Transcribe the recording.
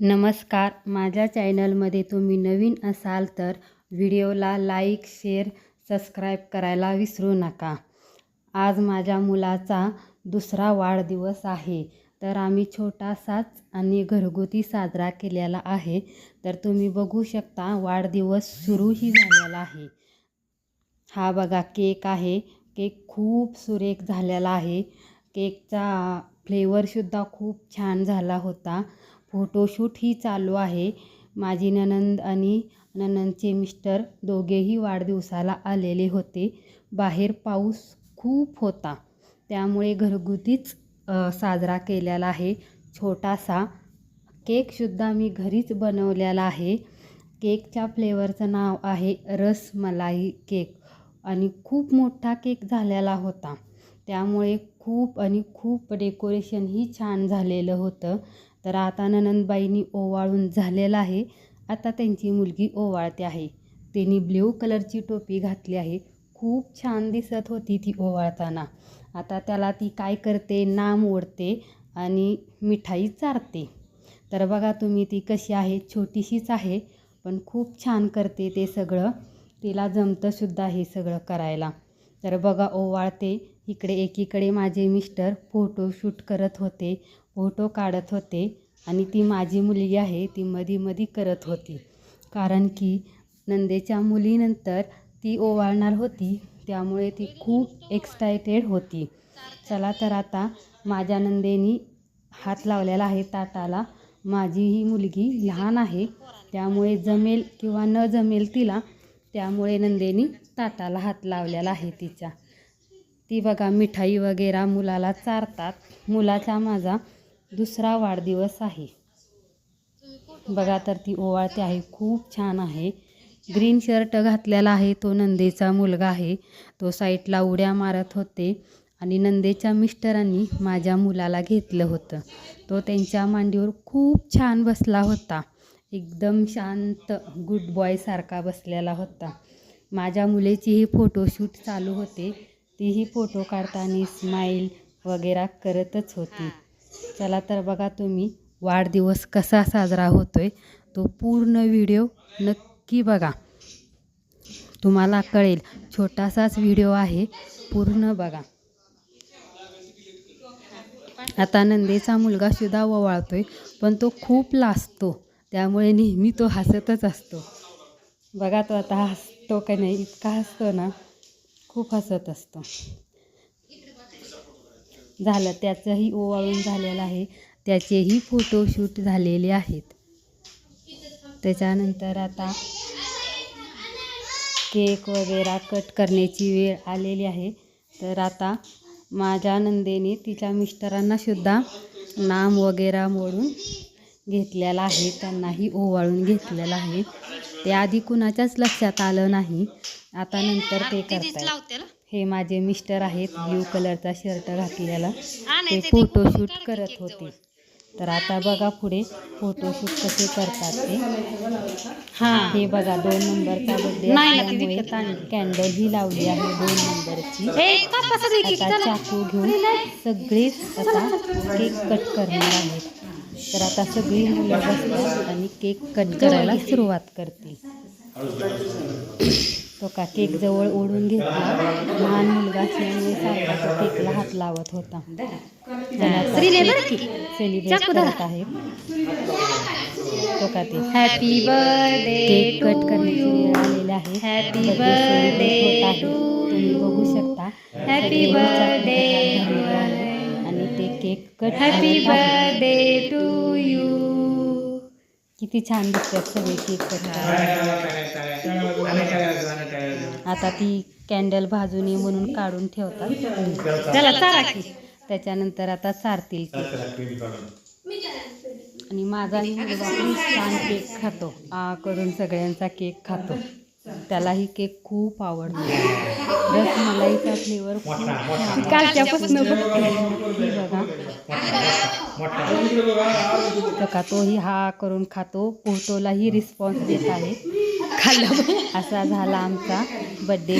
नमस्कार. माझ्या चॅनलमध्ये तुम्ही नवीन असाल तर व्हिडिओला लाईक शेअर सबस्क्राईब करायला विसरू नका. आज माझ्या मुलाचा दुसरा वाढदिवस आहे. तर आम्ही छोटासाच आणि घरगुती साजरा केलेला आहे. तर तुम्ही बघू शकता वाढदिवस सुरूही झालेला आहे. हा बघा केक आहे. केक खूप सुरेख झालेला आहे. केकचा फ्लेवरसुद्धा खूप छान झाला होता. फोटोशूटही चालू आहे. माझी नणंद आणि नणंदचे मिस्टर दोघेही वाढदिवसाला आलेले होते. बाहेर पाऊस खूप होता. त्यामुळे घरगुतीच साजरा केलेला आहे. छोटासा केकसुद्धा मी घरीच बनवलेला आहे. केकच्या फ्लेवरचं नाव आहे रसमलाई केक आणि खूप मोठा केक झालेला होता. त्यामुळे खूप आणि खूप डेकोरेशनही छान झालेलं होतं. तर आता ननंदबाईंनी ओवाळून झालेलं आहे. आता त्यांची मुलगी ओवाळते आहे. त्यांनी ब्ल्यू कलरची टोपी घातली आहे. खूप छान दिसत होती ती ओवाळताना. आता त्याला ती काय करते नाम ओढते आणि मिठाई चारते. तर बघा तुम्ही ती कशी आहे छोटीशीच आहे पण खूप छान करते ते सगळं. तिला जमतंसुद्धा हे सगळं करायला. तर बघा ओवाळते. इकडे एकीकडे माझे मिस्टर फोटोशूट करत होते. फोटो काढत होते आणि ती माझी मुलगी आहे ती मधी मधी करत होती. कारण की नंदेच्या मुलीनंतर ती ओवाळणार होती त्यामुळे ती खूप एक्सायटेड होती. चला तर आता माझ्या नंदेनी हात लावलेला आहे ताटाला. माझी ही मुलगी लहान आहे त्यामुळे जमेल किंवा न जमेल तिला त्यामुळे नंदेनी ताटाला हात लावलेला आहे तिच्या ती बघा मिठाई वगैरे मुलाला चारतात. मुलाचा माझा दुसरा वाढदिवस आहे. बघा तर ती ओवाळते आहे खूप छान आहे. ग्रीन शर्ट घातलेला आहे तो नंदेचा मुलगा आहे. तो साईटला उड्या मारत होते आणि नंदेच्या मिस्टरांनी माझ्या मुलाला घेतलं होतं. तो त्यांच्या मांडीवर खूप छान बसला होता. एकदम शांत गुड बॉयसारखा बसलेला होता. माझ्या मुलीचीही फोटोशूट चालू होते. तीही फोटो काढताना स्माईल वगैरे करतच होती. चला तर बघा तुम्ही वाढदिवस कसा साजरा होतो आहे तो पूर्ण व्हिडिओ नक्की बघा. तुम्हाला कळेल छोटासाच व्हिडिओ आहे पूर्ण बघा. आता नंदेचा मुलगा सुद्धा आहे पण तो खूप लाजतो. त्यामुळे नेहमी तो हसतच असतो. बघा तो आता हसतो का नाही इतका हसतो ना खूप हसत असतो. झालं त्याचंही ओवाळून झालेलं आहे. त्याचेही फोटोशूट झालेले आहेत. त्याच्यानंतर आता केक वगैरे कट करण्याची वेळ आलेली आहे. तर आता माझ्या नंदेने तिच्या मिस्टरांना सुद्धा नाम वगैरे मोडून घेतलेला आहे. त्यांनाही ओवाळून घेतलेलं आहे. ते आधी कुणाच्याच लक्षात आलं नाही. आता नंतर ते करतात हे माझे मिस्टर आहेत ब्ल्यू कलरचा शर्ट घातलेला. ते फोटोशूट करत होते. तर आता बघा पुढे फोटोशूट कसे करतात ते. हां. हे बघा दोन नंबरचा बर्थडे असल्यामुळे कॅन्डल ही लावली आहे दोन नंबरची. आता चाकू घेऊन सगळेच आता केक कट करणार आहेत. तर आता सगळी मुलं बसतात आणि केक कट करायला सुरुवात करतील. का केक जवळ ओढून घेतला. लहान मुलगा असल्यामुळे सारखा तो केकला हात लावत होता. सेलिब्रेट करत आहे तो का ते हॅपी बर्थडे केक कट करण्याची वेळ आलेली आहे. होत आहे. तुम्ही बघू शकता. झालेले आहे. आणि ते cake cut happy birthday to you किती छान दिसतात सगळे केक कट आता ती कॅन्डल भाजू नये म्हणून काढून ठेवतात. चला चारा की. त्याच्यानंतर आता चारतील केक. आणि पण छान केक खातो. आ करून सगळ्यांचा केक खातो. त्यालाही केक खूप आवडतो. रसमलाईचा फ्लेवर. कालच्यापासून बघा. तो का तोही हा करून खातो. फोटोलाही रिस्पॉन्स देत आहे. खाल्लं. असा झाला आमचा बड्डे